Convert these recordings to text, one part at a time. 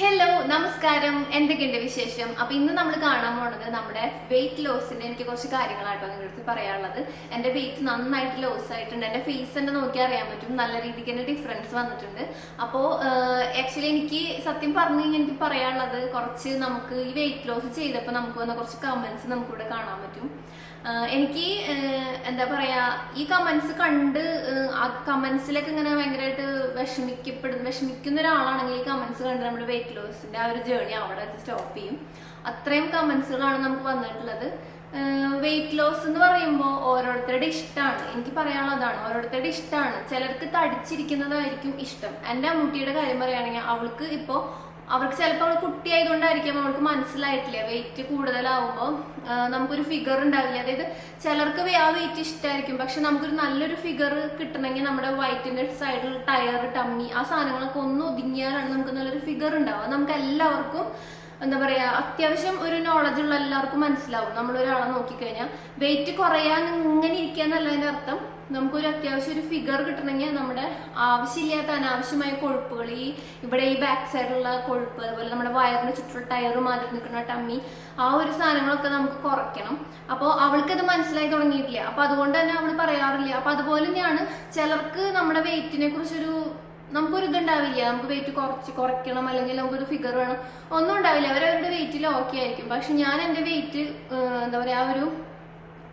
Hello നമസ്കാരം. എന്തൊക്കെയുണ്ട് വിശേഷം? അപ്പൊ ഇന്ന് നമ്മൾ കാണാൻ പോണത് നമ്മുടെ വെയിറ്റ് ലോസിന്റെ എനിക്ക് കുറച്ച് കാര്യങ്ങളാട്ടോ നിങ്ങളുടെ അടുത്ത് പറയാനുള്ളത്. എന്റെ വെയിറ്റ് നന്നായിട്ട് ലോസ് ആയിട്ടുണ്ട്. എന്റെ ഫേസ് തന്നെ നോക്കി അറിയാൻ പറ്റും. നല്ല രീതിക്ക് തന്നെ ഡിഫറൻസ് വന്നിട്ടുണ്ട്. അപ്പോ ആക്ച്വലി എനിക്ക് സത്യം പറഞ്ഞു കഴിഞ്ഞാൽ എനിക്ക് പറയാനുള്ളത് കുറച്ച് നമുക്ക് ഈ വെയിറ്റ് ലോസ് ചെയ്തപ്പോൾ നമുക്ക് വന്ന കുറച്ച് കമന്റ്സ് നമുക്കിവിടെ കാണാൻ പറ്റും. എനിക്ക് എന്താ പറയാ ഈ കമന്റ്സ് കണ്ട് ആ കമന്റ്സിലൊക്കെ ഇങ്ങനെ ഭയങ്കരമായിട്ട് വിഷമിക്കപ്പെടുന്ന വിഷമിക്കുന്ന ഒരാളാണെങ്കിൽ ഈ കമന്റ്സ് കണ്ട് നമ്മുടെ വെയിറ്റ് ലോസിന്റെ ആ ഒരു ജേർണി അവിടെ വെച്ച് സ്റ്റോപ്പ് ചെയ്യും. അത്രയും കമന്റ്സുകളാണ് നമുക്ക് വന്നിട്ടുള്ളത്. വെയിറ്റ് ലോസ് എന്ന് പറയുമ്പോൾ ഓരോരുത്തരുടെ ഇഷ്ടമാണ്. എനിക്ക് പറയാനുള്ളതാണ് ഓരോരുത്തരുടെ ഇഷ്ടമാണ്. ചിലർക്ക് തടിച്ചിരിക്കുന്നതായിരിക്കും ഇഷ്ടം. എന്റെ അമ്മൂട്ടിയുടെ കാര്യം പറയുകയാണെങ്കിൽ അവൾക്ക് ഇപ്പോൾ അവർക്ക് ചിലപ്പോൾ കുട്ടിയായതുകൊണ്ടായിരിക്കും അവൾക്ക് മനസ്സിലായിട്ടില്ല. വെയിറ്റ് കൂടുതലാവുമ്പോൾ നമുക്കൊരു ഫിഗർ ഉണ്ടാവില്ല. അതായത് ചിലർക്ക് ആ വെയിറ്റ് ഇഷ്ടമായിരിക്കും പക്ഷെ നമുക്കൊരു നല്ലൊരു ഫിഗർ കിട്ടണമെങ്കിൽ നമ്മുടെ വയറ്റിന്റെ സൈഡിൽ ടയർ ടമ്മി ആ സാധനങ്ങളൊക്കെ ഒന്ന് ഒതുങ്ങിയാലാണ് നമുക്ക് നല്ലൊരു ഫിഗർ ഉണ്ടാവുക. നമുക്ക് എല്ലാവർക്കും എന്താ പറയാ അത്യാവശ്യം ഒരു നോളജ് ഉള്ള എല്ലാവർക്കും മനസ്സിലാവും. നമ്മൾ ഒരാളെ നോക്കിക്കഴിഞ്ഞാൽ വെയിറ്റ് കുറയാൻ ഇങ്ങനെ ഇരിക്കുക ഇരിക്കാന്നല്ലതിന്റെ അർത്ഥം. നമുക്കൊരു അത്യാവശ്യം ഒരു ഫിഗർ കിട്ടണമെങ്കിൽ നമ്മുടെ ആവശ്യമില്ലാത്ത അനാവശ്യമായ കൊഴുപ്പുകൾ ഈ ഇവിടെ ഈ ബാക്ക് സൈഡിലുള്ള കൊഴുപ്പ് അതുപോലെ നമ്മുടെ വയറിന് ചുറ്റുള്ള ടയർ മാറി നിൽക്കുന്ന ടമ്മി ആ ഒരു സാധനങ്ങളൊക്കെ നമുക്ക് കുറയ്ക്കണം. അപ്പോൾ അവൾക്കത് മനസ്സിലായി തുടങ്ങിയിട്ടില്ല? അപ്പോൾ അതുകൊണ്ട് തന്നെ അവൾ പറയാറില്ല? അപ്പോൾ അതുപോലെ തന്നെയാണ് ചിലർക്ക് നമ്മുടെ വെയിറ്റിനെ കുറിച്ചൊരു നമുക്കൊരു ഇതുണ്ടാവില്ല നമുക്ക് വെയിറ്റ് കുറച്ച് കുറയ്ക്കണം അല്ലെങ്കിൽ നമുക്കൊരു ഫിഗർ വേണം. ഒന്നും ഉണ്ടാവില്ല. അവരവരുടെ വെയിറ്റിൽ ഓക്കെ ആയിരിക്കും. പക്ഷെ ഞാൻ എന്റെ വെയിറ്റ് എന്താ പറയുക ആ ഒരു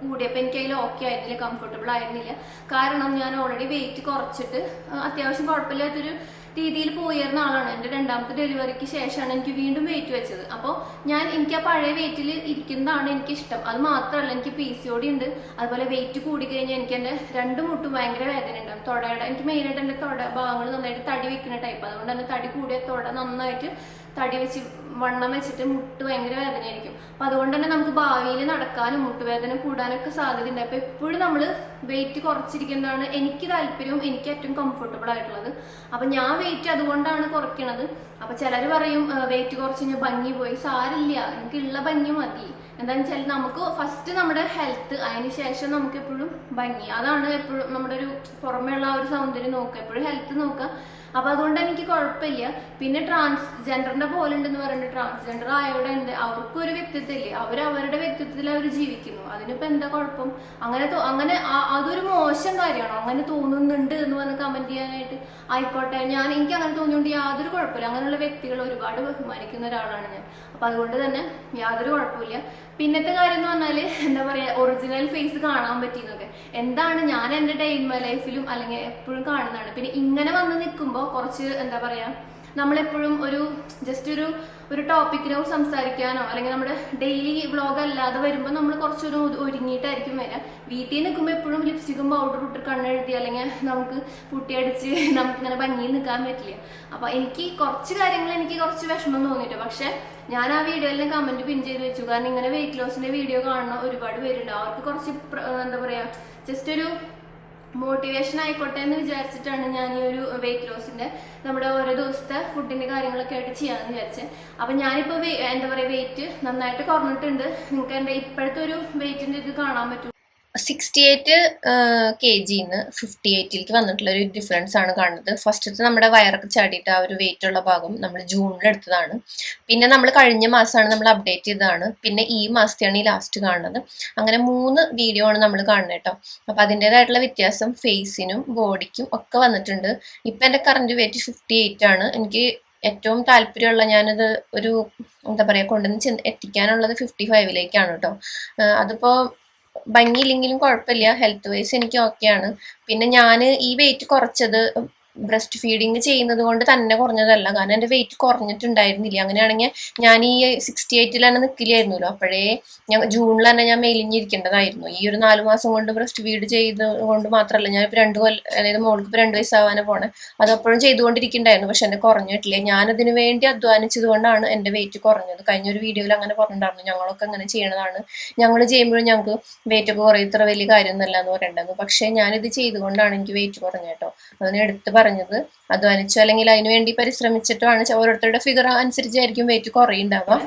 കൂടിയപ്പോൾ എനിക്ക് അതിൽ ഓക്കെ ആയിരുന്നില്ല കംഫർട്ടബിൾ ആയിരുന്നില്ല. കാരണം ഞാൻ ഓൾറെഡി വെയിറ്റ് കുറച്ചിട്ട് അത്യാവശ്യം കുഴപ്പമില്ലാത്തൊരു രീതിയിൽ പോയിരുന്ന ആളാണ്. എന്റെ രണ്ടാമത്തെ ഡെലിവറിക്ക് ശേഷമാണ് എനിക്ക് വീണ്ടും വെയിറ്റ് വെച്ചത്. അപ്പോൾ ഞാൻ എനിക്ക് ആ പഴയ വെയിറ്റിൽ ഇരിക്കുന്നതാണ് എനിക്ക് ഇഷ്ടം അത് മാത്രമല്ല എനിക്ക് പി സി ഒടി ഉണ്ട്. അതുപോലെ വെയിറ്റ് കൂടി കഴിഞ്ഞാൽ എനിക്ക് എന്റെ രണ്ട് മുട്ടും ഭയങ്കര വേദന ഉണ്ടാവും. തൊടയുടെ എനിക്ക് മെയിനായിട്ട് എന്റെ തൊട ഭാഗങ്ങൾ നന്നായിട്ട് തടി വെക്കുന്ന ടൈപ്പ് അതുകൊണ്ട് തന്നെ തടി കൂടിയ തൊട നന്നായിട്ട് തടി വെച്ച് വണ്ണം വെച്ചിട്ട് മുട്ട് ഭയങ്കര വേദനയായിരിക്കും. അപ്പൊ അതുകൊണ്ട് തന്നെ നമുക്ക് ഭാവിയിൽ നടക്കാനും മുട്ടുവേദന കൂടാനൊക്കെ സാധ്യതയുണ്ട്. അപ്പൊ എപ്പോഴും നമ്മൾ വെയിറ്റ് കുറച്ചിരിക്കുന്നതാണ് എനിക്ക് താല്പര്യവും എനിക്ക് ഏറ്റവും കംഫർട്ടബിൾ ആയിട്ടുള്ളത്. അപ്പൊ ഞാൻ വെയിറ്റ് അതുകൊണ്ടാണ് കുറയ്ക്കണത്. അപ്പൊ ചിലർ പറയും വെയിറ്റ് കുറച്ച് കഴിഞ്ഞാൽ ഭംഗി പോയി. സാരില്ല എനിക്കുള്ള ഭംഗി മതി. എന്താണെന്ന് വെച്ചാൽ നമുക്ക് ഫസ്റ്റ് നമ്മുടെ ഹെൽത്ത് അതിന് ശേഷം നമുക്ക് എപ്പോഴും ഭംഗി. അതാണ് എപ്പോഴും നമ്മുടെ ഒരു പുറമേയുള്ള ആ ഒരു സൗന്ദര്യം നോക്കുക. എപ്പോഴും ഹെൽത്ത് നോക്കുക. അപ്പൊ അതുകൊണ്ട് എനിക്ക് കുഴപ്പമില്ല. പിന്നെ ട്രാൻസ്ജെൻഡറിന്റെ പോലെ ഉണ്ടെന്ന് പറയുന്നത് ട്രാൻസ്ജെൻഡർ ആയവിടെ എന്ത്? ഒരു വ്യക്തിത്വം ഇല്ലേ അവർ അവരുടെ വ്യക്തിത്വത്തിൽ അവർ ജീവിക്കുന്നു. അതിനിപ്പോ എന്താ കുഴപ്പം? അങ്ങനെ അങ്ങനെ അതൊരു മോശം കാര്യമാണോ? അങ്ങനെ തോന്നുന്നുണ്ട് എന്ന് പറഞ്ഞ് കമന്റ് ചെയ്യാനായിട്ട് ആയിക്കോട്ടെ. ഞാൻ എനിക്ക് അങ്ങനെ തോന്നിയോണ്ട് യാതൊരു കുഴപ്പമില്ല. അങ്ങനെയുള്ള വ്യക്തികളെ ഒരുപാട് ബഹുമാനിക്കുന്ന ഒരാളാണ് ഞാൻ. അപ്പൊ അതുകൊണ്ട് തന്നെ യാതൊരു കുഴപ്പമില്ല പിന്നത്തെ കാര്യം എന്ന് പറഞ്ഞാൽ എന്താ പറയാ ഒറിജിനൽ ഫേസ് കാണാൻ പറ്റിയെന്നൊക്കെ. എന്താണ് ഞാൻ എന്റെ ഡെയിൻ ലൈഫിലും അല്ലെങ്കിൽ എപ്പോഴും കാണുന്നതാണ്. പിന്നെ ഇങ്ങനെ വന്ന് നിൽക്കുമ്പോൾ കുറച്ച് എന്താ പറയാ നമ്മളെപ്പോഴും ഒരു ജസ്റ്റ് ഒരു ഒരു ടോപ്പിക്കിനോ സംസാരിക്കാനോ അല്ലെങ്കിൽ നമ്മുടെ ഡെയിലി വ്ളോഗ് അല്ലാതെ വരുമ്പോൾ നമ്മൾ കുറച്ചൊരു ഒരു ഒരുങ്ങിയിട്ടായിരിക്കും വരാം. വീട്ടിൽ നിൽക്കുമ്പോൾ എപ്പോഴും ലിപ്സ്റ്റിക്കും പൗഡർ ഇട്ട് കണ്ണെഴുതി അല്ലെങ്കിൽ നമുക്ക് പുട്ടിയടിച്ച് നമുക്കിങ്ങനെ ഭംഗിയിൽ നിൽക്കാൻ പറ്റില്ല. അപ്പോൾ എനിക്ക് കുറച്ച് കാര്യങ്ങൾ എനിക്ക് കുറച്ച് വിഷമം തോന്നിയിട്ട് പക്ഷേ ഞാൻ ആ വീഡിയോയിലെ കമന്റ് പിൻ ചെയ്ത് വെച്ചു. കാരണം ഇങ്ങനെ വെയിറ്റ് ലോസിന്റെ വീഡിയോ കാണുന്ന ഒരുപാട് പേരുണ്ട്. അവർക്ക് കുറച്ച് എന്താ പറയാ ജസ്റ്റ് ഒരു മോട്ടിവേഷൻ ആയിക്കോട്ടെ എന്ന് വിചാരിച്ചിട്ടാണ് ഞാൻ ഈ ഒരു വെയിറ്റ് ലോസിന്റെ നമ്മുടെ ഓരോ ദിവസത്തെ ഫുഡിന്റെ കാര്യങ്ങളൊക്കെ ആയിട്ട് ചെയ്യാന്ന് വിചാരിച്ചത് അപ്പൊ ഞാനിപ്പോ എന്താ പറയാ വെയിറ്റ് നന്നായിട്ട് കുറഞ്ഞിട്ടുണ്ട്. നിങ്ങൾക്ക് എന്റെ ഇപ്പോഴത്തെ ഒരു വെയിറ്റിന്റെ ഇത് കാണാൻ പറ്റും സിക്സ്റ്റി എയ്റ്റ് കെ ജിന്ന് ഫിഫ്റ്റി എയ്റ്റിലേക്ക് വന്നിട്ടുള്ള ഒരു ഡിഫറൻസ് ആണ് കാണുന്നത്. ഫസ്റ്റത്തെ നമ്മുടെ വയറൊക്കെ ചാടിയിട്ട് ആ ഒരു വെയിറ്റ് ഉള്ള ഭാഗം നമ്മൾ ജൂണിൽ എടുത്തതാണ്. പിന്നെ നമ്മൾ കഴിഞ്ഞ മാസമാണ് നമ്മൾ അപ്ഡേറ്റ് ചെയ്തതാണ്. പിന്നെ ഈ മാസത്തെയാണ് ഈ ലാസ്റ്റ് കാണുന്നത്. അങ്ങനെ മൂന്ന് വീഡിയോ ആണ് നമ്മൾ കാണുന്നത് കേട്ടോ. അപ്പം അതിന്റേതായിട്ടുള്ള വ്യത്യാസം ഫേസിനും ബോഡിക്കും ഒക്കെ വന്നിട്ടുണ്ട്. ഇപ്പം എന്റെ കറണ്ട് വെയിറ്റ് ഫിഫ്റ്റി എയ്റ്റ് ആണ്. എനിക്ക് ഏറ്റവും താല്പര്യമുള്ള ഞാനത് ഒരു എന്താ പറയുക കൊണ്ടുവന്ന് എത്തിക്കാനുള്ളത് ഫിഫ്റ്റി ഫൈവിലേക്കാണ് കേട്ടോ. അതിപ്പോൾ ഭംഗിയില്ലെങ്കിലും കുഴപ്പമില്ല. ഹെൽത്ത് വൈസ് എനിക്ക് ഓക്കെയാണ് പിന്നെ ഞാൻ ഈ വെയിറ്റ് കുറച്ചത് ബ്രസ്റ്റ് ഫീഡിങ് ചെയ്യുന്നത് കൊണ്ട് തന്നെ കുറഞ്ഞതല്ല. കാരണം എന്റെ വെയിറ്റ് കുറഞ്ഞിട്ടുണ്ടായിരുന്നില്ല. അങ്ങനെയാണെങ്കിൽ ഞാൻ ഈ സിക്സ്റ്റി എയ്റ്റിൽ തന്നെ നിൽക്കില്ലായിരുന്നല്ലോ അപ്പോഴേ ഞാൻ ജൂണിൽ തന്നെ ഞാൻ മെലിഞ്ഞിരിക്കേണ്ടതായിരുന്നു. ഈ ഒരു നാല് മാസം കൊണ്ട് ബ്രസ്റ്റ് ഫീഡ് ചെയ്ത് കൊണ്ട് മാത്രമല്ല ഞാൻ ഇപ്പോൾ രണ്ട് കൊല്ലം അതായത് മോൾക്ക് ഇപ്പോൾ രണ്ട് വയസ്സാവാനെ പോണേ. അതപ്പോഴും ചെയ്തുകൊണ്ടിരിക്കുന്നുണ്ടായിരുന്നു. പക്ഷെ എന്റെ കുറഞ്ഞിട്ടില്ല. ഞാനതിനു വേണ്ടി അധ്വാനിച്ചത് കൊണ്ടാണ് എന്റെ വെയിറ്റ് കുറഞ്ഞത്. കഴിഞ്ഞ ഒരു വീഡിയോയിൽ അങ്ങനെ പറഞ്ഞിട്ടുണ്ടായിരുന്നു. ഞങ്ങളൊക്കെ അങ്ങനെ ചെയ്യണതാണ്. ഞങ്ങൾ ചെയ്യുമ്പോഴും ഞങ്ങൾക്ക് വെയിറ്റ് ഒക്കെ കുറേ ഇത്ര വലിയ കാര്യമൊന്നുമല്ല എന്ന് പറയേണ്ടത് പക്ഷേ ഞാനിത് ചെയ്തുകൊണ്ടാണ് എനിക്ക് വെയിറ്റ് കുറഞ്ഞ കേട്ടോ. അതിന് എടുത്ത് പറഞ്ഞത്. അധ്വാനിച്ചു അല്ലെങ്കിൽ അതിന് വേണ്ടി പരിശ്രമിച്ചിട്ടാണ് ഓരോരുത്തരുടെ ഫിഗർ അനുസരിച്ചായിരിക്കും വെയിറ്റ് കുറയുണ്ടാവുക.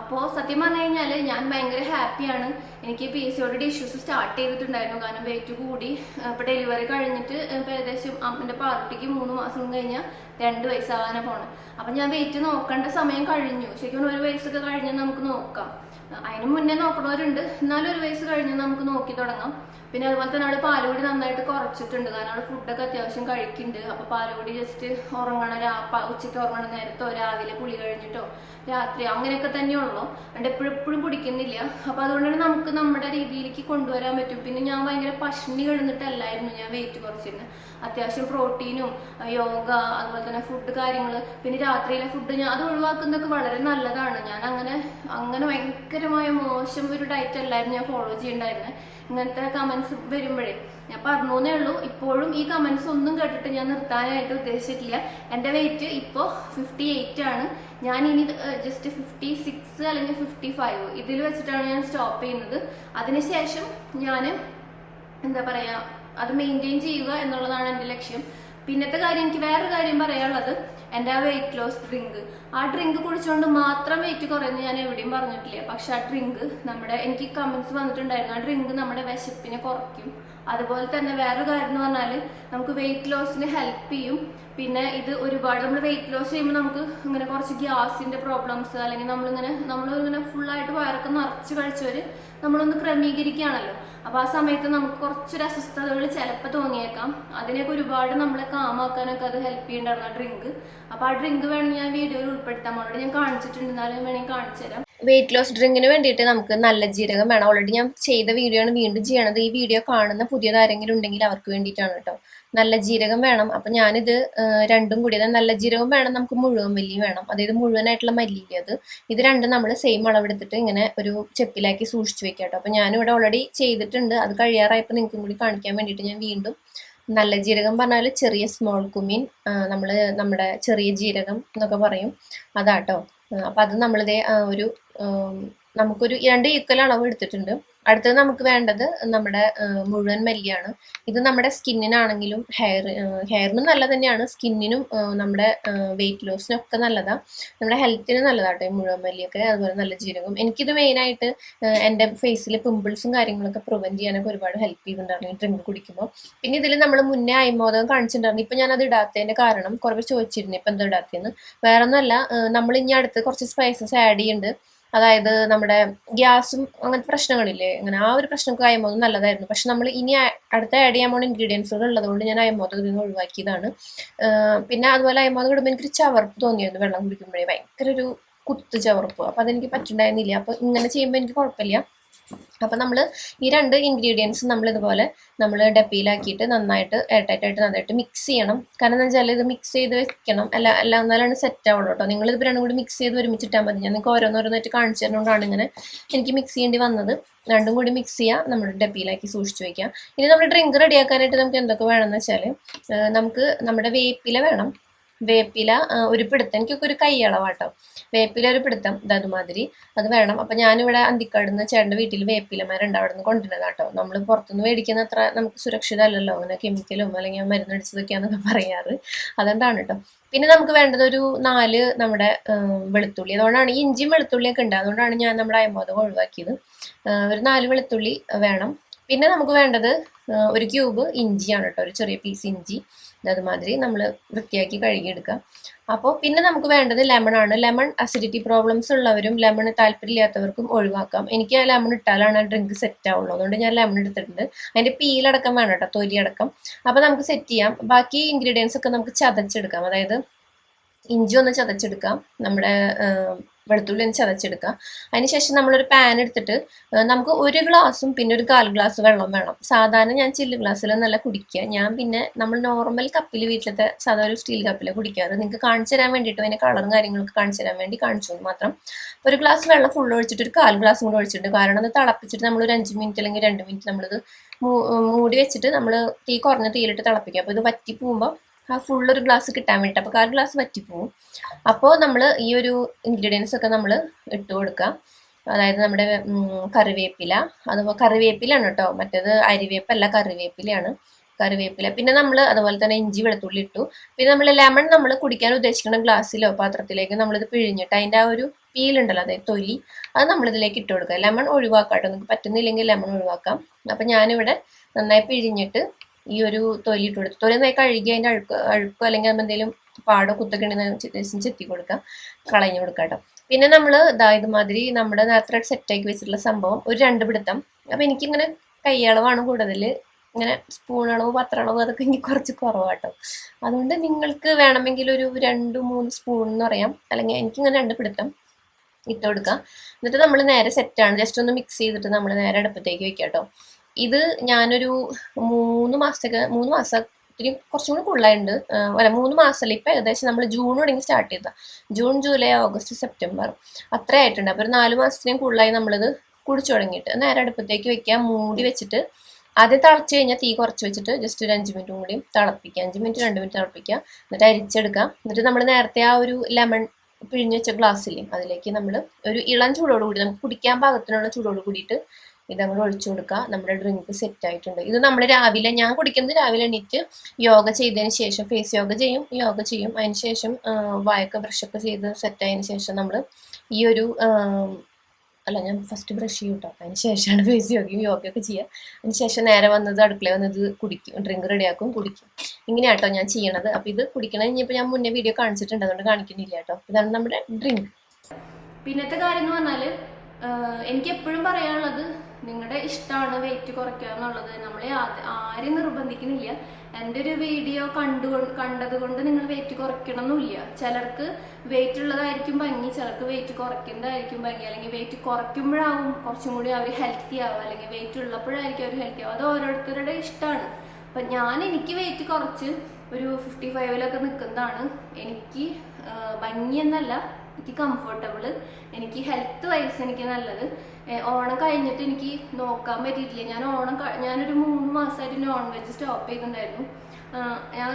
അപ്പോൾ സത്യം പറഞ്ഞു കഴിഞ്ഞാൽ ഞാൻ ഭയങ്കര ഹാപ്പിയാണ് എനിക്ക് പി എസ് സിയോടെ ഇഷ്യൂസ് സ്റ്റാർട്ട് ചെയ്തിട്ടുണ്ടായിരുന്നു. കാരണം വെയിറ്റ് കൂടി ഇപ്പൊ ഡെലിവറി കഴിഞ്ഞിട്ട് ഇപ്പം ഏകദേശം അമ്മന്റെ പാർട്ടിക്ക് മൂന്ന് മാസം കഴിഞ്ഞാൽ രണ്ട് വയസ്സാകാനാണ് പോകണം അപ്പം ഞാൻ വെയിറ്റ് നോക്കേണ്ട സമയം കഴിഞ്ഞു. ശരിക്കും ഒരു വയസ്സൊക്കെ കഴിഞ്ഞാൽ നമുക്ക് നോക്കാം. അതിന് മുന്നേ നോക്കണവരുണ്ട്. എന്നാലും ഒരു വയസ്സ് കഴിഞ്ഞ് നമുക്ക് നോക്കി തുടങ്ങാം. പിന്നെ അതുപോലെ തന്നെ അവിടെ പാലുകൂടി നന്നായിട്ട് കുറച്ചിട്ടുണ്ട്. കാരണം അവിടെ ഫുഡൊക്കെ അത്യാവശ്യം കഴിക്കുന്നുണ്ട്. അപ്പൊ പാലുകൂടി ജസ്റ്റ് ഉറങ്ങണ. രാ ഉച്ചയ്ക്ക് ഉറങ്ങണ. നേരത്തോ രാവിലെ കുളി കഴിഞ്ഞിട്ടോ രാത്രി അങ്ങനെയൊക്കെ തന്നെയുള്ളൂ. അതുകൊണ്ട് എപ്പോഴും എപ്പോഴും കുടിക്കുന്നില്ല അപ്പൊ അതുകൊണ്ടാണ് നമുക്ക് നമ്മുടെ രീതിയിലേക്ക് കൊണ്ടുവരാൻ പറ്റും. പിന്നെ ഞാൻ ഭയങ്കര പഷ്ണി കിടന്നിട്ടല്ലായിരുന്നു ഞാൻ വെയിറ്റ് കുറച്ചിരുന്നത് അത്യാവശ്യം പ്രോട്ടീനും യോഗ അതുപോലെ തന്നെ ഫുഡ് കാര്യങ്ങൾ പിന്നെ രാത്രിയിലെ ഫുഡ് ഞാൻ അത് ഒഴിവാക്കുന്നതൊക്കെ വളരെ നല്ലതാണ്. ഞാൻ അങ്ങനെ അങ്ങനെ ഭയങ്കരമായ മോശം ഒരു ഡയറ്റ് അല്ലായിരുന്നു ഞാൻ ഫോളോ ചെയ്യണ്ടായിരുന്നത് ഇങ്ങനത്തെ കമന്റ്സ് വരുമ്പോഴേ. ഞാൻ പറഞ്ഞേ ഉള്ളൂ. ഇപ്പോഴും ഈ കമന്റ്സ് ഒന്നും കേട്ടിട്ട് ഞാൻ നിർത്താനായിട്ട് ഉദ്ദേശിച്ചിട്ടില്ല. എന്റെ വെയിറ്റ് ഇപ്പോ ഫിഫ്റ്റി എയ്റ്റ് ആണ്. ഞാൻ ഇനി ജസ്റ്റ് ഫിഫ്റ്റി സിക്സ് അല്ലെങ്കിൽ ഫിഫ്റ്റി ഫൈവ് ഇതിൽ വെച്ചിട്ടാണ് ഞാൻ സ്റ്റോപ്പ് ചെയ്യുന്നത്. അതിനുശേഷം ഞാൻ എന്താ പറയാ അത് മെയിന്റെയിൻ ചെയ്യുക എന്നുള്ളതാണ് എന്റെ ലക്ഷ്യം. പിന്നത്തെ കാര്യം എനിക്ക് വേറൊരു കാര്യം പറയാനുള്ളത്. എന്റെ ആ വെയിറ്റ് ലോസ് ഡ്രിങ്ക് ആ ഡ്രിങ്ക് കുടിച്ചുകൊണ്ട് മാത്രം വെയിറ്റ് കുറയുന്നു ഞാൻ എവിടെയും പറഞ്ഞിട്ടില്ല. പക്ഷെ ആ ഡ്രിങ്ക് നമ്മുടെ എനിക്ക് കമൻസ് വന്നിട്ടുണ്ടായിരുന്നു. ആ ഡ്രിങ്ക് നമ്മുടെ വിശപ്പിനെ കുറയ്ക്കും. അതുപോലെ തന്നെ വേറൊരു കാര്യം എന്ന് പറഞ്ഞാൽ നമുക്ക് വെയിറ്റ് ലോസിന് ഹെൽപ്പ് ചെയ്യും. പിന്നെ ഇത് ഒരുപാട് നമ്മൾ വെയിറ്റ് ലോസ് ചെയ്യുമ്പോൾ നമുക്ക് ഇങ്ങനെ കുറച്ച് ഗ്യാസിന്റെ പ്രോബ്ലംസ് അല്ലെങ്കിൽ നമ്മളിങ്ങനെ നമ്മളിങ്ങനെ ഫുള്ളായിട്ട് വയറൊക്കെ നിറച്ച് കഴിച്ചവർ നമ്മളൊന്ന് ക്രമീകരിക്കുകയാണല്ലോ. അപ്പൊ ആ സമയത്ത് നമുക്ക് കുറച്ചൊരു അസ്വസ്ഥതകൾ ചിലപ്പോൾ തോന്നിയേക്കാം. അതിനൊക്കെ ഒരുപാട് നമ്മളെ കാമാക്കാനൊക്കെ അത് ഹെൽപ്പ് ചെയ്യേണ്ടതാണ് ഡ്രിങ്ക് അപ്പൊ ആ ഡ്രിങ്ക് വേണമെങ്കിൽ ഞാൻ വീഡിയോയിൽ ഉൾപ്പെടുത്താം. അവിടെ ഞാൻ കാണിച്ചിട്ടുണ്ടെന്നാലും വേണമെങ്കിൽ കാണിച്ചു തരാം വെയിറ്റ് ലോസ് ഡ്രിങ്കിന് വേണ്ടിയിട്ട് നമുക്ക് നല്ല ജീരകം വേണം. ഓൾറെഡി ഞാൻ ചെയ്ത വീഡിയോ ആണ് വീണ്ടും ചെയ്യണത്. ഈ വീഡിയോ കാണുന്ന പുതിയതാരെങ്കിലും ഉണ്ടെങ്കിൽ അവർക്ക് വേണ്ടിയിട്ടാണ് കേട്ടോ. നല്ല ജീരകം വേണം. അപ്പം ഞാനിത് രണ്ടും കൂടി അതായത് നല്ല ജീരകം വേണം. നമുക്ക് മുഴുവൻ മല്ലി വേണം. അതായത് മുഴുവനായിട്ടുള്ള മല്ലിയില്ല അത്. ഇത് രണ്ടും നമ്മൾ സെയിം അളവെടുത്തിട്ട് ഇങ്ങനെ ഒരു ചെപ്പിലാക്കി സൂക്ഷിച്ചു വെക്കാം കേട്ടോ. അപ്പം ഞാനിവിടെ ഓൾറെഡി ചെയ്തിട്ടുണ്ട്. അത് കഴിയാറായപ്പോൾ നിങ്ങൾക്കും കൂടി കാണിക്കാൻ വേണ്ടിയിട്ട് ഞാൻ വീണ്ടും നല്ല ജീരകം പറഞ്ഞാൽ ചെറിയ സ്മോൾ കുമീൻ നമ്മൾ നമ്മുടെ ചെറിയ ജീരകം എന്നൊക്കെ പറയും. അതാട്ടോ അപ്പൊ അത് നമ്മളിതേ ഒരു നമുക്കൊരു രണ്ട് ഈക്വൽ അളവ് എടുത്തിട്ടുണ്ട്. അടുത്തത് നമുക്ക് വേണ്ടത് നമ്മുടെ മുഴുവൻ മല്ലിയാണ്. ഇത് നമ്മുടെ സ്കിന്നിനാണെങ്കിലും ഹെയർ ഹെയറിനും നല്ല തന്നെയാണ്. സ്കിന്നിനും നമ്മുടെ വെയിറ്റ് ലോസിനും ഒക്കെ നല്ലതാ. നമ്മുടെ ഹെൽത്തിന് നല്ലതാട്ടെ മുഴുവൻ മല്ലിയൊക്കെ. അതുപോലെ നല്ല ജീരകം എനിക്കിത് മെയിനായിട്ട് എന്റെ ഫേസിൽ പിമ്പിൾസും കാര്യങ്ങളൊക്കെ പ്രിവെന്റ് ചെയ്യാനൊക്കെ ഒരുപാട് ഹെൽപ്പ് ചെയ്യുന്നുണ്ടായിരുന്നു ഈ ഡ്രിങ്ക് കുടിക്കുമ്പോൾ പിന്നെ ഇതിൽ നമ്മൾ മുന്നേ അയ്മോദകം കാണിച്ചിട്ടുണ്ടായിരുന്നു. ഇപ്പം ഞാനത് ഇടാത്തതിന്റെ കാരണം കുറേ പേര് ചോദിച്ചിരുന്നു. ഇപ്പം എന്താ ഇടാത്തതെന്ന്. വേറെ ഒന്നുമല്ല നമ്മൾ ഇനി അടുത്ത് കുറച്ച് സ്പൈസസ് ആഡ് ചെയ്യുന്നുണ്ട് അതായത് നമ്മുടെ ഗ്യാസും അങ്ങനത്തെ പ്രശ്നങ്ങളില്ലേ? അങ്ങനെ ആ ഒരു പ്രശ്നമൊക്കെ അയമോദം നല്ലതായിരുന്നു. പക്ഷെ നമ്മൾ ഇനി അടുത്ത ആഡ് ചെയ്യാൻ പോകുന്ന ഇൻഗ്രീഡിയൻസുകൾ ഉള്ളതുകൊണ്ട് ഞാൻ അയമോദം ഇതിൽ നിന്ന് ഒഴിവാക്കിയതാണ്. പിന്നെ അതുപോലെ അയമോദം ഇടുമ്പോൾ എനിക്കൊരു ചവർപ്പ് തോന്നിയായിരുന്നു വെള്ളം കുടിക്കുമ്പോഴേ. ഭയങ്കര ഒരു കുത്ത് ചവർപ്പ്. അപ്പം അതെനിക്ക് പറ്റുണ്ടായിരുന്നില്ല. അപ്പോൾ ഇങ്ങനെ ചെയ്യുമ്പോൾ എനിക്ക് കുഴപ്പമില്ല. അപ്പം നമ്മൾ ഈ രണ്ട് ഇൻഗ്രീഡിയൻസ് നമ്മൾ ഇതുപോലെ നമ്മൾ ഡപ്പിയിലാക്കിയിട്ട് നന്നായിട്ട് എയർടൈറ്റായിട്ട് നന്നായിട്ട് മിക്സ് ചെയ്യണം. കാരണം എന്താ വെച്ചാൽ ഇത് മിക്സ് ചെയ്ത് വെക്കണം. അല്ല അല്ല എന്നാലാണ് സെറ്റ് ആവുള്ളൂ കേട്ടോ നിങ്ങൾ ഇത് രണ്ടും കൂടി മിക്സ് ചെയ്ത് ഒരുമിച്ചിട്ടാൽ മതി. ഞാൻ നിങ്ങൾക്ക് ഓരോന്നോരോന്നായിട്ട് കാണിച്ചു തരുന്നതുകൊണ്ടാണ് ഇങ്ങനെ എനിക്ക് മിക്സ് ചെയ്യേണ്ടി വന്നത്. രണ്ടും കൂടി മിക്സ് ചെയ്യുക നമ്മൾ ഡപ്പിയിലാക്കി സൂക്ഷിച്ച് വയ്ക്കുക ഇനി നമ്മൾ ഡ്രിങ്ക് റെഡിയാക്കാനായിട്ട് നമുക്ക് എന്തൊക്കെ വേണമെന്ന് വെച്ചാൽ നമുക്ക് നമ്മുടെ വേപ്പില വേണം. വേപ്പില ആ, ഒരു പിടുത്തം. എനിക്കൊക്കെ ഒരു കൈയളവാട്ടോ. വേപ്പില ഒരു പിടുത്തം ഇത് അതുമാതിരി. അത് വേണം. അപ്പം ഞാനിവിടെ അന്തിക്കാടുന്ന് ചേട്ടന്റെ വീട്ടിൽ വേപ്പിലമാരുണ്ട് അവിടെ നിന്ന് കൊണ്ടുവരുന്നത് കേട്ടോ നമ്മൾ പുറത്തുനിന്ന് മേടിക്കുന്ന അത്ര നമുക്ക് സുരക്ഷിതമല്ലല്ലോ. അങ്ങനെ കെമിക്കലും അല്ലെങ്കിൽ മരുന്നടിച്ചതൊക്കെയാണെന്നൊക്കെ പറയാറ്. അതെന്താണ് കേട്ടോ പിന്നെ നമുക്ക് വേണ്ടത് ഒരു നാല് നമ്മുടെ വെളുത്തുള്ളി. അതുകൊണ്ടാണ് ഈ ഇഞ്ചിയും വെളുത്തുള്ളിയൊക്കെ ഉണ്ട്. അതുകൊണ്ടാണ് ഞാൻ നമ്മുടെ അയമോദം ഒഴിവാക്കിയത്. ഒരു നാല് വെളുത്തുള്ളി വേണം. പിന്നെ നമുക്ക് വേണ്ടത് ഒരു ക്യൂബ് ഇഞ്ചിയാണ് കേട്ടോ ഒരു ചെറിയ പീസ് ഇഞ്ചി. അതുമാതിരി നമ്മൾ വൃത്തിയാക്കി കഴുകിയെടുക്കാം അപ്പോൾ പിന്നെ നമുക്ക് വേണ്ടത് ലെമണാണ് ലെമൺ അസിഡിറ്റി പ്രോബ്ലംസ് ഉള്ളവരും ലെമൺ താല്പര്യമില്ലാത്തവർക്കും ഒഴിവാക്കാം. എനിക്ക് ആ ലെമൺ ഇട്ടാലാണ് ആ ഡ്രിങ്ക് സെറ്റ് ആവുള്ളൂ. അതുകൊണ്ട് ഞാൻ ലെമൺ എടുത്തിട്ടുണ്ട്. അതിന്റെ പീലടക്കം വേണം കേട്ടോ തൊലിയടക്കം. അപ്പോൾ നമുക്ക് സെറ്റ് ചെയ്യാം. ബാക്കി ഇൻഗ്രീഡിയൻസ് ഒക്കെ നമുക്ക് ചതച്ചെടുക്കാം. അതായത് ഇഞ്ചി ഒന്ന് ചതച്ചെടുക്കാം. നമ്മുടെ വെളുത്തുള്ളി ഒന്ന് ചതച്ചെടുക്കാം അതിനുശേഷം നമ്മളൊരു പാൻ എടുത്തിട്ട് നമുക്ക് ഒരു ഗ്ലാസും പിന്നെ ഒരു കാൽ ഗ്ലാസ് വെള്ളം വേണം. സാധാരണ ഞാൻ ചില്ല് ഗ്ലാസ്സിൽ നല്ല കുടിക്കുക. ഞാൻ പിന്നെ നമ്മൾ നോർമൽ കപ്പിൽ വീട്ടിലത്തെ സാധാരണ ഒരു സ്റ്റീൽ കപ്പിൽ കുടിക്കാറ് നിങ്ങൾക്ക് കാണിച്ചു തരാൻ വേണ്ടിയിട്ട് അതിന്റെ കളറും കാര്യങ്ങളൊക്കെ കാണിച്ചു തരാൻ വേണ്ടി കാണിച്ചു മാത്രം. ഒരു ഗ്ലാസ് വെള്ളം ഫുൾ ഒഴിച്ചിട്ട് ഒരു കാൽ ഗ്ലാസ് കൂടെ ഒഴിച്ചിട്ടുണ്ട്. കാരണം അത് തിളപ്പിച്ചിട്ട് നമ്മൾ ഒരു അഞ്ച് മിനിറ്റ് അല്ലെങ്കിൽ രണ്ട് മിനിറ്റ് നമ്മളിത് മൂടി വെച്ചിട്ട് നമ്മൾ തീ കുറഞ്ഞ തീയിലിട്ട് തിളപ്പിക്കുക. അപ്പോൾ ഇത് വറ്റി പോകുമ്പോൾ ആ ഫുൾ ഒരു ഗ്ലാസ് കിട്ടാൻ വേണ്ടിയിട്ട് അപ്പോൾ കാൽ ഗ്ലാസ് വറ്റിപ്പോവും. അപ്പോൾ നമ്മൾ ഈ ഒരു ഇൻഗ്രീഡിയൻസ് ഒക്കെ നമ്മൾ ഇട്ട് കൊടുക്കുക അതായത് നമ്മുടെ കറിവേപ്പില. അതുപോലെ കറിവേപ്പിലാണ് കേട്ടോ മറ്റേത് അരിവേപ്പല്ല കറിവേപ്പിലയാണ്. കറിവേപ്പില. പിന്നെ നമ്മൾ അതുപോലെ തന്നെ ഇഞ്ചി വെളുത്തുള്ളി ഇട്ടു. പിന്നെ നമ്മൾ ലെമൺ നമ്മൾ കുടിക്കാൻ ഉദ്ദേശിക്കുന്ന ഗ്ലാസ്സിലോ പാത്രത്തിലേക്ക് നമ്മളിത് പിഴിഞ്ഞിട്ട് അതിന്റെ ആ ഒരു പീലുണ്ടല്ലോ അതായത് തൊലി അത് നമ്മളിതിലേക്ക് ഇട്ട് കൊടുക്കുക. ലെമൺ ഒഴിവാക്കാം കേട്ടോ നിങ്ങൾക്ക് പറ്റുന്നില്ലെങ്കിൽ ലെമൺ ഒഴിവാക്കാം. അപ്പം ഞാനിവിടെ നന്നായി പിഴിഞ്ഞിട്ട് ഈ ഒരു തൊലിയിട്ട് കൊടുത്തു. തൊലി നന്നായി കഴുകി അതിന്റെ അഴുക്ക് അഴുക്ക് അല്ലെങ്കിൽ നമ്മൾ എന്തെങ്കിലും പാടോ കുത്തൊക്കെ ഉണ്ടെങ്കിൽ ജസ്റ്റ് ചെത്തി കൊടുക്കാം. കളഞ്ഞു കൊടുക്കാം കേട്ടോ. പിന്നെ നമ്മൾ ഇതാ ഇതുമാതിരി നമ്മുടെ നേരത്തെ സെറ്റാക്കി വെച്ചിട്ടുള്ള സംഭവം ഒരു രണ്ട് പിടുത്തം. അപ്പം എനിക്കിങ്ങനെ കൈയളവാണ് കൂടുതൽ. ഇങ്ങനെ സ്പൂൺ അളവ് പത്ര അളവ് അതൊക്കെ എനിക്ക് കുറച്ച് കുറവാട്ടോ അതുകൊണ്ട് നിങ്ങൾക്ക് വേണമെങ്കിൽ ഒരു രണ്ട് മൂന്ന് സ്പൂൺ എന്ന് പറയാം. അല്ലെങ്കിൽ എനിക്കിങ്ങനെ രണ്ട് പിടുത്തം ഇട്ട് കൊടുക്കാം. എന്നിട്ട് നമ്മൾ നേരെ സെറ്റാണ് ജസ്റ്റ് ഒന്ന് മിക്സ് ചെയ്തിട്ട് നമ്മൾ നേരെ അടുപ്പത്തേക്ക് വെക്കാം കേട്ടോ. ഇത് ഞാനൊരു മൂന്ന് മാസത്തേക്ക് മൂന്ന് മാസം ഇത്തിരി കുറച്ചും കൂടി കൂടുതലായിട്ടുണ്ട്. അല്ല മൂന്ന് മാസമല്ല ഇപ്പം ഏകദേശം നമ്മൾ ജൂൺ തുടങ്ങി സ്റ്റാർട്ട് ചെയ്ത ജൂൺ ജൂലൈ ഓഗസ്റ്റ് സെപ്റ്റംബർ അത്ര ആയിട്ടുണ്ട്. അപ്പോൾ ഒരു നാല് മാസത്തിനും കൂടുതലായി നമ്മളിത് കുടിച്ചു തുടങ്ങിയിട്ട്. നേരെ അടുപ്പത്തേക്ക് വെക്കുക മൂടി വെച്ചിട്ട് ആദ്യം തിളച്ച് കഴിഞ്ഞാൽ തീ കുറച്ച് വെച്ചിട്ട് ജസ്റ്റ് ഒരു അഞ്ച് മിനിറ്റും കൂടി തിളപ്പിക്കുക. അഞ്ച് മിനിറ്റ് രണ്ട് മിനിറ്റ് തിളപ്പിക്കുക. എന്നിട്ട് അരിച്ചെടുക്കുക. എന്നിട്ട് നമ്മൾ നേരത്തെ ആ ഒരു ലെമൺ പിഴിഞ്ഞ് വെച്ച ഗ്ലാസ്സില്ലേ അതിലേക്ക് നമ്മൾ ഒരു ഇളം ചൂടോട് കൂടി നമുക്ക് കുടിക്കാൻ പാകത്തിനുള്ള ചൂടോട് കൂടിയിട്ട് ഇതങ്ങോട്ട് ഒഴിച്ചു കൊടുക്കുക. നമ്മുടെ ഡ്രിങ്ക് സെറ്റ് ആയിട്ടുണ്ട്. ഇത് നമ്മൾ രാവിലെ ഞാൻ കുടിക്കുന്നത് രാവിലെ എണീറ്റ് യോഗ ചെയ്തതിന് ശേഷം ഫേസ് യോഗ ചെയ്യും യോഗ ചെയ്യും. അതിന് ശേഷം വായൊക്കെ ബ്രഷൊക്കെ ചെയ്ത് ആയതിന് ശേഷം നമ്മൾ ഈ ഒരു അല്ല ഞാൻ ഫസ്റ്റ് ബ്രഷ് ചെയ്യും കേട്ടോ അതിന് ശേഷമാണ് ഫേസ് യോഗയും യോഗയൊക്കെ ചെയ്യുക. അതിന് ശേഷം നേരെ വന്നത് അടുക്കളയിൽ വന്നത് കുടിക്കും. ഡ്രിങ്ക് റെഡിയാക്കും കുടിക്കും. ഇങ്ങനെയാണ് കേട്ടോ ഞാൻ ചെയ്യണത്. അപ്പോൾ ഇത് കുടിക്കണത് ഇനിയിപ്പോൾ ഞാൻ മുന്നേ വീഡിയോ കാണിച്ചിട്ടുണ്ട്. അതുകൊണ്ട് കാണിക്കുന്നില്ല കേട്ടോ ഇതാണ് നമ്മുടെ ഡ്രിങ്ക് പിന്നത്തെ കാര്യം എന്ന് പറഞ്ഞാൽ എനിക്ക് എപ്പോഴും പറയാനുള്ളത് നിങ്ങളുടെ ഇഷ്ടമാണ് വെയിറ്റ് കുറയ്ക്കുക എന്നുള്ളത് നമ്മളെ ആരും നിർബന്ധിക്കുന്നില്ല. എന്റെ ഒരു വീഡിയോ കണ്ടു കണ്ടത് കൊണ്ട് നിങ്ങൾ വെയിറ്റ് കുറയ്ക്കണമെന്നില്ല ചിലർക്ക് വെയിറ്റ് ഉള്ളതായിരിക്കും ഭംഗി ചിലർക്ക് വെയിറ്റ് കുറയ്ക്കുന്നതായിരിക്കും ഭംഗി. അല്ലെങ്കിൽ വെയിറ്റ് കുറയ്ക്കുമ്പോഴാവും കുറച്ചും കൂടി അവർ ഹെൽത്തി ആവുക. അല്ലെങ്കിൽ വെയിറ്റ് ഉള്ളപ്പോഴായിരിക്കും അവർ ഹെൽത്തി ആവുക. അത് ഓരോരുത്തരുടെ ഇഷ്ടമാണ്. അപ്പം ഞാൻ എനിക്ക് വെയിറ്റ് കുറച്ച് ഒരു ഫിഫ്റ്റി ഫൈവിലൊക്കെ നിൽക്കുന്നതാണ്. എനിക്ക് ഭംഗി എന്നല്ല എനിക്ക് കംഫർട്ടബിൾ എനിക്ക് ഹെൽത്ത് വൈസ് എനിക്ക് നല്ലത്. ഓണം കഴിഞ്ഞിട്ട് എനിക്ക് നോക്കാൻ പറ്റിയിട്ടില്ല. ഞാൻ ഓണം ഞാനൊരു മൂന്ന് മാസമായിട്ട് നോൺ വെജ് സ്റ്റോപ്പ് ചെയ്തിട്ടുണ്ടായിരുന്നു ഞാൻ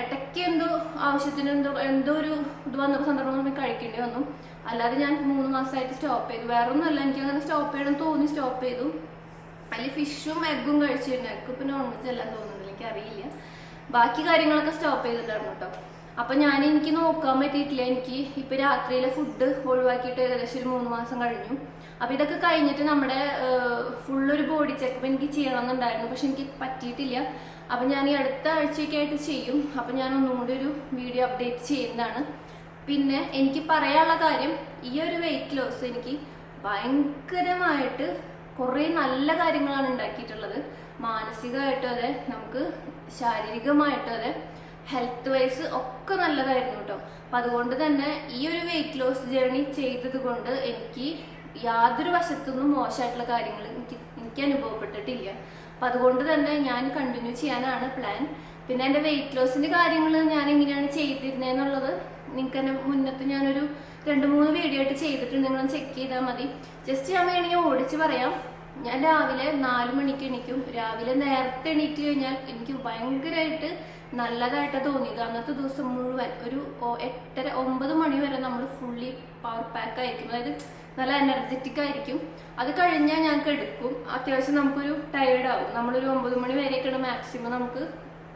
ഇടയ്ക്ക് എന്തോ ആവശ്യത്തിന് എന്തോ എന്തോ ഒരു ഇത് വന്നപ്പോൾ സന്ദർഭം നമുക്ക് കഴിക്കേണ്ടി വന്നു. അല്ലാതെ ഞാൻ മൂന്ന് മാസമായിട്ട് സ്റ്റോപ്പ് ചെയ്തു. വേറെ ഒന്നുമല്ല എനിക്ക് അങ്ങനെ സ്റ്റോപ്പ് ചെയ്യണം തോന്നി സ്റ്റോപ്പ് ചെയ്തു. അതിൽ ഫിഷും എഗ്ഗും കഴിച്ചിരുന്നു. എഗ്ഗ് ഇപ്പം നോൺ വെജ് എല്ലാം തോന്നുന്നില്ല എനിക്ക് അറിയില്ല ബാക്കി കാര്യങ്ങളൊക്കെ സ്റ്റോപ്പ് ചെയ്തിട്ടുണ്ടായിരുന്നു കേട്ടോ. അപ്പൊ ഞാൻ എനിക്ക് നോക്കാൻ പറ്റിയിട്ടില്ല. എനിക്ക് ഇപ്പൊ രാത്രിയിലെ ഫുഡ് ഒഴിവാക്കിയിട്ട് ഏകദേശം ഒരു മൂന്ന് മാസം കഴിഞ്ഞു. അപ്പൊ ഇതൊക്കെ കഴിഞ്ഞിട്ട് നമ്മുടെ ഫുള്ളൊരു ബോഡി ചെക്കപ്പ് എനിക്ക് ചെയ്യണമെന്നുണ്ടായിരുന്നു. പക്ഷെ എനിക്ക് പറ്റിയിട്ടില്ല. അപ്പൊ ഞാൻ ഈ അടുത്ത ആഴ്ചയൊക്കെ ആയിട്ട് ചെയ്യും. അപ്പൊ ഞാൻ ഒന്നും കൂടി ഒരു വീഡിയോ അപ്ഡേറ്റ് ചെയ്യുന്നതാണ്. പിന്നെ എനിക്ക് പറയാനുള്ള കാര്യം ഈ ഒരു വെയിറ്റ് ലോസ് എനിക്ക് ഭയങ്കരമായിട്ട് കുറേ നല്ല കാര്യങ്ങളാണ് ഉണ്ടാക്കിയിട്ടുള്ളത്. മാനസികമായിട്ടും അതെ നമുക്ക് ശാരീരികമായിട്ടും അതെ ഹെൽത്ത് വൈസ് ഒക്കെ നല്ലതായിരുന്നു കേട്ടോ. അപ്പം അതുകൊണ്ട് തന്നെ ഈ ഒരു വെയിറ്റ് ലോസ് ജേർണി ചെയ്തത് കൊണ്ട് എനിക്ക് യാതൊരു വശത്തുനിന്നും മോശമായിട്ടുള്ള കാര്യങ്ങൾ എനിക്ക് എനിക്ക് അനുഭവപ്പെട്ടിട്ടില്ല. അപ്പം അതുകൊണ്ട് തന്നെ ഞാൻ കണ്ടിന്യൂ ചെയ്യാനാണ് പ്ലാൻ പിന്നെ എന്റെ വെയിറ്റ് ലോസിന്റെ കാര്യങ്ങൾ ഞാൻ എങ്ങനെയാണ് ചെയ്തിരുന്നതെന്നുള്ളത് നിങ്ങൾക്ക് തന്നെ മുന്നത്ത് ഞാനൊരു രണ്ട് മൂന്ന് വീഡിയോ ആയിട്ട് ചെയ്തിട്ടുണ്ട്. നിങ്ങളൊന്ന് ചെക്ക് ചെയ്താൽ മതി. ജസ്റ്റ് ഞാൻ വേണമെങ്കിൽ ഓടിച്ച് പറയാം. ഞാൻ രാവിലെ നാല് മണിക്ക് എണീക്കും. രാവിലെ നേരത്തെ എണീറ്റ് കഴിഞ്ഞാൽ എനിക്ക് ഭയങ്കരമായിട്ട് നല്ലതായിട്ട് തോന്നിയത് അന്നത്തെ ദിവസം മുഴുവൻ. ഒരു എട്ടര ഒമ്പത് മണി വരെ നമ്മൾ ഫുള്ളി പവർ പാക്ക് ആയിരിക്കും. അതായത് നല്ല എനർജറ്റിക് ആയിരിക്കും. അത് കഴിഞ്ഞാൽ ഞാൻ എടുക്കും. അത്യാവശ്യം നമുക്കൊരു ടയേർഡ് ആവും. നമ്മളൊരു ഒമ്പത് മണി വരെയൊക്കെയാണ് മാക്സിമം നമുക്ക്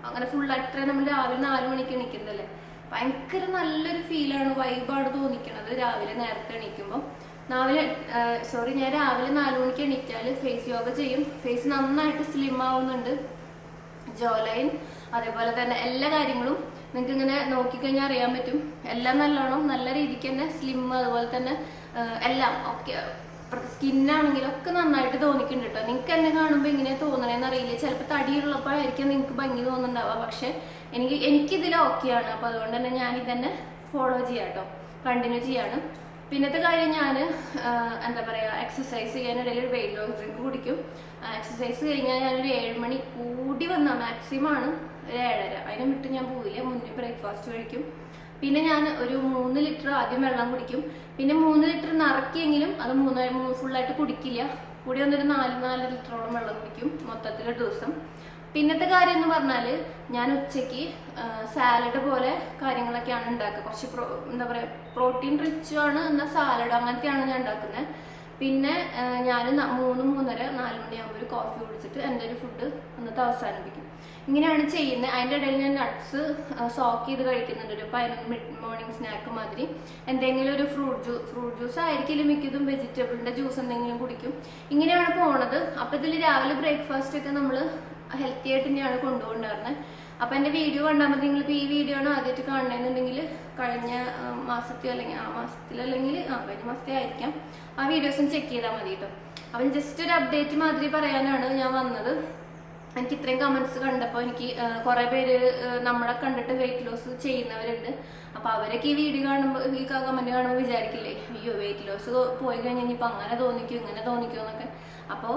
അങ്ങനെ ഫുൾ അത്ര നമ്മൾ രാവിലെ നാല് മണിക്ക് എണീക്കുന്നതല്ലേ? ഭയങ്കര നല്ലൊരു ഫീലാണ് വൈബാണ് തോന്നിക്കണത് രാവിലെ നേരത്തെ എണീക്കുമ്പോൾ രാവിലെ സോറി ഞാൻ രാവിലെ നാല് മണിക്ക് എണീറ്റാൽ ഫേസ് യോഗ ചെയ്യും. ഫേസ് നന്നായിട്ട് സ്ലിം ആവുന്നുണ്ട്. ജോലൈൻ അതേപോലെ തന്നെ എല്ലാ കാര്യങ്ങളും നിങ്ങൾക്ക് ഇങ്ങനെ നോക്കിക്കഴിഞ്ഞാൽ അറിയാൻ പറ്റും. എല്ലാം നല്ലോണം നല്ല രീതിക്ക് തന്നെ സ്ലിം അതുപോലെ തന്നെ എല്ലാം ഒക്കെ നന്നായിട്ട് തോന്നിക്കുന്നുണ്ട് കേട്ടോ നിങ്ങൾക്ക് എന്നെ കാണുമ്പോൾ ഇങ്ങനെ തോന്നണേന്ന് അറിയില്ല. ചിലപ്പോൾ തടിയുള്ളപ്പോഴായിരിക്കും നിങ്ങൾക്ക് ഭംഗി തോന്നുന്നുണ്ടാവുക. പക്ഷെ എനിക്ക് എനിക്കിതിൽ ഓക്കെയാണ് അപ്പോൾ അതുകൊണ്ട് തന്നെ ഞാൻ ഇതന്നെ ഫോളോ ചെയ്യാം കേട്ടോ കണ്ടിന്യൂ ചെയ്യാണ്. പിന്നത്തെ കാര്യം ഞാൻ എന്താ പറയുക എക്സസൈസ് ചെയ്യാനിടയിൽ ഒരു വെയിറ്റ് ലോസ് ഡ്രിങ്ക് കുടിക്കും. എക്സസൈസ് കഴിഞ്ഞാൽ ഞാനൊരു ഏഴ് മണി കൂടി വന്നാൽ മാക്സിമം ആണ് ഒരു ഏഴര. അതിനെ വിട്ട് ഞാൻ പോവില്ല. മുന്നേ ബ്രേക്ക്ഫാസ്റ്റ് കഴിക്കും. പിന്നെ ഞാൻ ഒരു മൂന്ന് ലിറ്റർ ആദ്യം വെള്ളം കുടിക്കും. പിന്നെ മൂന്ന് ലിറ്റർ നിറക്കിയെങ്കിലും അത് മൂന്ന് ഫുള്ളായിട്ട് കുടിക്കില്ല. കൂടി വന്നൊരു നാല് നാല് ലിറ്ററോളം വെള്ളം കുടിക്കും മൊത്തത്തിലെ ദിവസം. പിന്നത്തെ കാര്യം എന്ന് പറഞ്ഞാൽ ഞാൻ ഉച്ചയ്ക്ക് സാലഡ് പോലെ കാര്യങ്ങളൊക്കെയാണ് ഉണ്ടാക്കുക. കുറച്ച് പ്രോ എന്താ പറയുക പ്രോട്ടീൻ റിച്ച് ആണ് എന്നാൽ സാലഡ് അങ്ങനത്തെയാണ് ഞാൻ ഉണ്ടാക്കുന്നത്. പിന്നെ ഞാൻ മൂന്ന് മൂന്നര നാല് മണിയാകുമ്പോൾ ഒരു കോഫി കുടിച്ചിട്ട് എന്റെ ഒരു ഫുഡ് അന്നത്തെ അവസാനിപ്പിക്കും. ഇങ്ങനെയാണ് ചെയ്യുന്നത്. അതിന്റെ ഇടയിൽ ഞാൻ നട്ട്സ് സോക്ക് ചെയ്ത് കഴിക്കുന്നുണ്ട്. ഒരു പതിനൊന്ന് മിഡ് മോർണിംഗ് സ്നാക്ക് മാതിരി. എന്തെങ്കിലും ഒരു ഫ്രൂട്ട് ജ്യൂസ് ഫ്രൂട്ട് ജ്യൂസ് ആയിരിക്കും മിക്കതും വെജിറ്റബിളിന്റെ ജ്യൂസ് എന്തെങ്കിലും കുടിക്കും. ഇങ്ങനെയാണ് പോണത്. അപ്പോൾ ഇതിൽ രാവിലെ ബ്രേക്ക്ഫാസ്റ്റ് ഒക്കെ നമ്മൾ ഹെൽത്തി ആയിട്ട് തന്നെയാണ് കൊണ്ടുപോകുന്നുണ്ടായിരുന്നത് അപ്പോൾ എന്റെ വീഡിയോ കണ്ടാൽ മതി. നിങ്ങളിപ്പോൾ ഈ വീഡിയോ ആണ് ആദ്യമായിട്ട് കാണണമെന്നുണ്ടെങ്കിൽ കഴിഞ്ഞ മാസത്തിൽ മാസത്തെ അല്ലെങ്കിൽ ആ മാസത്തിൽ അല്ലെങ്കിൽ ആ കഴിഞ്ഞ മാസത്തെ ആയിരിക്കാം. ആ വീഡിയോസും ചെക്ക് ചെയ്താൽ മതി കേട്ടോ. അപ്പം ജസ്റ്റ് ഒരു അപ്ഡേറ്റ് മാതിരി പറയാനാണ് ഞാൻ വന്നത്. എനിക്ക് ഇത്രയും കമന്റ്സ് കണ്ടപ്പോൾ എനിക്ക് കുറെ പേര് നമ്മളെ കണ്ടിട്ട് വെയിറ്റ് ലോസ് ചെയ്യുന്നവരുണ്ട്. അപ്പൊ അവരൊക്കെ ഈ വീഡിയോ കാണുമ്പോൾ ഈ കമന്റ് കാണുമ്പോൾ വിചാരിക്കില്ലേ അയ്യോ വെയിറ്റ് ലോസ് പോയി കഴിഞ്ഞാൽ ഇനിയിപ്പോൾ അങ്ങനെ തോന്നിക്കും ഇങ്ങനെ തോന്നിക്കും എന്നൊക്കെ. അപ്പോൾ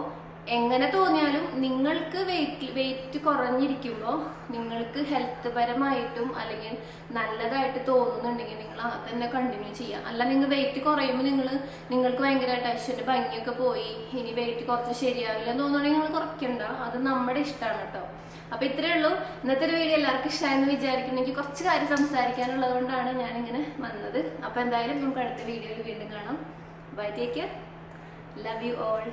എങ്ങനെ തോന്നിയാലും നിങ്ങൾക്ക് വെയിറ്റ് വെയിറ്റ് കുറഞ്ഞിരിക്കുമ്പോൾ നിങ്ങൾക്ക് ഹെൽത്ത് പരമായിട്ടും അല്ലെങ്കിൽ നല്ലതായിട്ട് തോന്നുന്നുണ്ടെങ്കിൽ നിങ്ങൾ അത് തന്നെ കണ്ടിന്യൂ ചെയ്യുക. അല്ല നിങ്ങൾ വെയിറ്റ് കുറയുമ്പോൾ നിങ്ങൾ നിങ്ങൾക്ക് ഭയങ്കരമായിട്ട് അശ്വന്റെ ഭംഗിയൊക്കെ പോയി ഇനി വെയിറ്റ് കുറച്ച് ശരിയാവില്ല എന്ന് തോന്നുകയാണെങ്കിൽ നിങ്ങൾ കുറയ്ക്കണ്ട. അത് നമ്മുടെ ഇഷ്ടമാണ് കേട്ടോ. അപ്പം ഇത്രയേ ഉള്ളൂ. ഇന്നത്തെ ഒരു വീഡിയോ എല്ലാവർക്കും ഇഷ്ടമായെന്ന് വിചാരിക്കുന്നു എനിക്ക് കുറച്ച് കാര്യം സംസാരിക്കാനുള്ളത് കൊണ്ടാണ് ഞാനിങ്ങനെ വന്നത്. അപ്പോൾ എന്തായാലും നമുക്ക് അടുത്ത വീഡിയോയിൽ വീണ്ടും കാണാം. Bye take care love you all